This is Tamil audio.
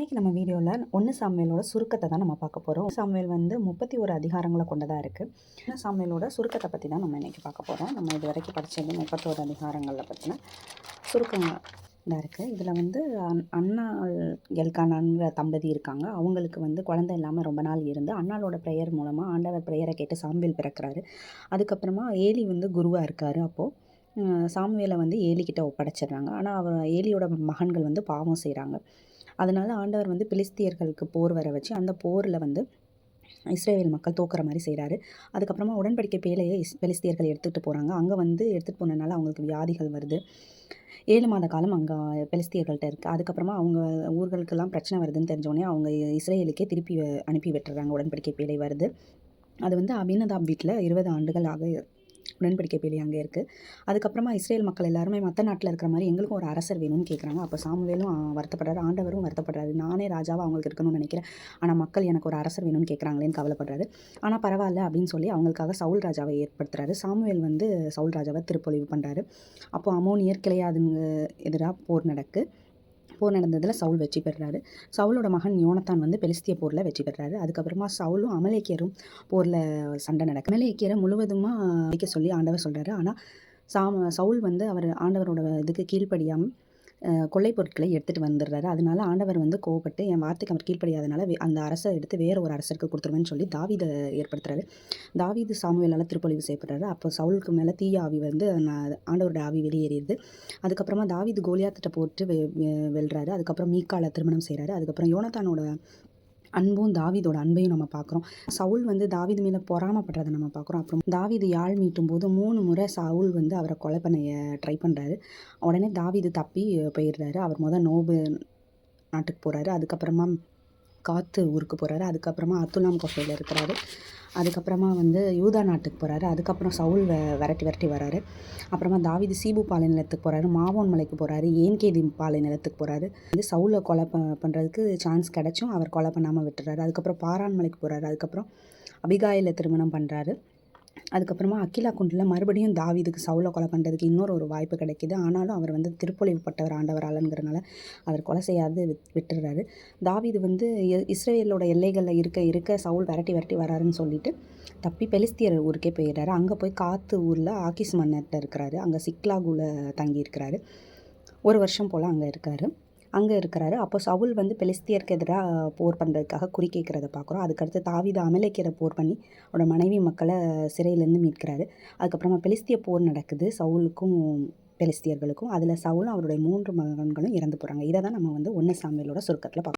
இன்றைக்கி நம்ம வீடியோவில் ஒன்று சாமியலோட சுருக்கத்தை தான் நம்ம பார்க்க போகிறோம் சாமியல் வந்து முப்பத்தி ஒரு அதிகாரங்களை கொண்டதாக இருக்குது ஒன்று சாமியலோட சுருக்கத்தை பற்றி தான் நம்ம இன்றைக்கி பார்க்க போகிறோம் நம்ம இது வரைக்கும் படித்தது முப்பத்தோரு அதிகாரங்களில் பற்றின சுருக்கம் தான் இருக்குது இதில் வந்து அண்ணா எல்கானாங்கிற தம்பதி இருக்காங்க. அவங்களுக்கு வந்து குழந்தை இல்லாமல் ரொம்ப நாள் இருந்து அண்ணாலோட ப்ரேயர் மூலமாக ஆண்டவர் ப்ரேயரை கேட்டு சாமுவேல் பிறக்கிறாரு. அதுக்கப்புறமா ஏலி வந்து குருவாக இருக்கார் அப்போது சாமுவேலை வந்து ஏலிக்கிட்ட ஒப்படைச்சிடுறாங்க. ஆனால் அவர் ஏலியோட மகன்கள் வந்து பாவம் செய்கிறாங்க அதனால் ஆண்டவர் வந்து பிலிஸ்தியர்களுக்கு போர் வர வச்சு அந்த போரில் வந்து இஸ்ரேல் மக்கள் தோக்குற மாதிரி செய்கிறாரு அதுக்கப்புறமா உடன்படிக்கை பேலையை இஸ் பெலிஸ்தியர்கள் எடுத்துகிட்டு போகிறாங்க அங்கே வந்து எடுத்துகிட்டு போனதுனால அவங்களுக்கு வியாதிகள் வருது. ஏழு மாத காலம் அங்கே பெலிஸ்தியர்கள்ட்ட இருக்குது அதுக்கப்புறமா அவங்க ஊர்களுக்கெல்லாம் பிரச்சனை வருதுன்னு தெரிஞ்சோடனே அவங்க இஸ்ரேலுக்கே திருப்பி அனுப்பி விட்டுறாங்க. உடன்படிக்கை பேலை வருது. அது வந்து அபினதாப் வீட்டில் இருபது ஆண்டுகள் ஆக உடன்படிக்கை பேலி அங்கே இருக்குது அதுக்கப்புறமா இஸ்ரேல் மக்கள் எல்லாருமே மற்ற நாட்டில் இருக்கிற மாதிரி எங்களுக்கும் ஒரு அரசர் வேணும்னு கேட்குறாங்க அப்போ சாமுவேலும் வருத்தப்படுறாரு. ஆண்டவரும் வருத்தப்படுறாரு. நானே ராஜாவாக அவங்களுக்கு இருக்கணும்னு நினைக்கிறேன். ஆனால் மக்கள் எனக்கு ஒரு அரசர் வேணும்னு கேட்குறாங்களேன்னு கவலைப்படுறாரு. ஆனால் பரவாயில்ல அப்படின்னு சொல்லி அவங்களுக்காக சவுல் ராஜாவை ஏற்படுத்துறாரு. சாமுவேல் வந்து சவுல் ராஜாவை திருப்பொழிவு பண்ணுறாரு அப்போது அமோனியர் கிளையாதுங்க எதிராக போர் நடக்கு. போர் நடந்ததில் சவுல் வெற்றி பெறுறாரு. சவுலோட மகன் யோனத்தான் வந்து பெலிஸ்திய போரில் வெற்றி பெறுறாரு. அதுக்கப்புறமா சவுலும் அமலேக்கியரும் போரில் சண்டை நடக்கும் அமலேக்கியரை முழுவதுமாக வைக்க சொல்லி ஆண்டவர் சொல்கிறாரு ஆனால் சாம சவுல் வந்து அவர் ஆண்டவரோட இதுக்கு கீழ்ப்படியாமல் கொள்ளை பொருட்களை எடுத்துகிட்டு வந்துடுறாரு. அதனால ஆண்டவர் வந்து கோவப்பட்டு என் வார்த்தைக்கு அவர் கீழ்ப்படியாதனால அந்த அரசை எடுத்து வேறு ஒரு அரசருக்கு கொடுத்துருவேன்னு சொல்லி தாவிதை ஏற்படுத்துறாரு. தாவிது சாமுவேலால் திருப்பொழிவு செய்யப்படுறாரு. அப்போ சவுலுக்கு மேலே தீய ஆவி வந்து ஆண்டவரோட ஆவி வெளியேறிடுது அதுக்கப்புறமா தாவிது கோலியாத்திட்ட போட்டு வெ வெல்றாரு. அதுக்கப்புறம் மீக்கால திருமணம் செய்கிறாரு அதுக்கப்புறம் யோனத்தானோட அன்பும் தாவிதோட அன்பையும் நம்ம பார்க்குறோம். சவுல் வந்து தாவிது மேலே பொறாமப்படுறதை நம்ம பார்க்குறோம். அப்புறம் தாவிது யாழ் மீட்டும் போது மூணு முறை சவுல் வந்து அவரை கொலை பண்ண ட்ரை பண்ணுறாரு உடனே தாவிது தப்பி போயிடுறாரு. அவர் முதல் நோபு நாட்டுக்கு போகிறாரு அதுக்கப்புறமா காற்று ஊருக்கு போகிறாரு அதுக்கப்புறமா அத்துலாம் கோஃபையில் இருக்கிறாரு. அதுக்கப்புறமா வந்து யூதா நாட்டுக்கு போகிறாரு அதுக்கப்புறம் சவுல் விரட்டி விரட்டி வராரு. அப்புறமா தாவிது சீபு பாலை நிலத்துக்கு போகிறாரு மாவோன் மலைக்கு போகிறாரு ஏன்கேதி பாலை நிலத்துக்கு போகிறாரு வந்து சவுலை கொலை ப பண்ணுறதுக்கு சான்ஸ் கிடச்சும் அவர் கொலை பண்ணாமல் விட்டுறாரு. அதுக்கப்புறம் பாரான் மலைக்கு போகிறாரு அதுக்கப்புறம் அபிகாயில் திருமணம் பண்ணுறாரு அதுக்கப்புறமா அக்கிலா குண்டில் மறுபடியும் தாவிதுக்கு சவுளை கொலை பண்ணுறதுக்கு இன்னொரு ஒரு வாய்ப்பு கிடைக்கிது. ஆனாலும் அவர் வந்து திருப்பொழிவுப்பட்டவர் ஆண்டவராலங்கிறனால அவர் கொலை செய்யாது விட்டுடுறாரு தாவிது வந்து இஸ்ரேலோட எல்லைகளில் இருக்க இருக்க சவுல் விரட்டி விரட்டி வராருன்னு சொல்லிட்டு தப்பி பெலிஸ்தியர் ஊருக்கே போயிடுறாரு. அங்கே போய் காற்று ஊரில் ஆக்கிஸ் மன்னர்கிட்ட இருக்கிறாரு. அங்கே சிக்லாகுல தங்கி இருக்கிறாரு ஒரு வருஷம் போல் அங்கே இருக்கார். அங்கே இருக்கிறாரு. அப்போ சவுல் வந்து பெலிஸ்தியருக்கு எதிராக போர் பண்ணுறதுக்காக குறி கேட்குறத பார்க்குறோம். அதுக்கடுத்து தாவித அமலைக்கிற போர் பண்ணி அவரோட மனைவி மக்களை சிறையிலேருந்து மீட்கிறாரு. அதுக்கப்புறமா பெலிஸ்திய போர் நடக்குது. சவுலுக்கும் பெலிஸ்தியர்களுக்கும். அதில் சவுலும் அவருடைய மூன்று மகன்களும் இறந்து போகிறாங்க இதை தான் நம்ம வந்து ஒன்று சாமியலோட சுருக்கத்தில் பார்க்குறோம்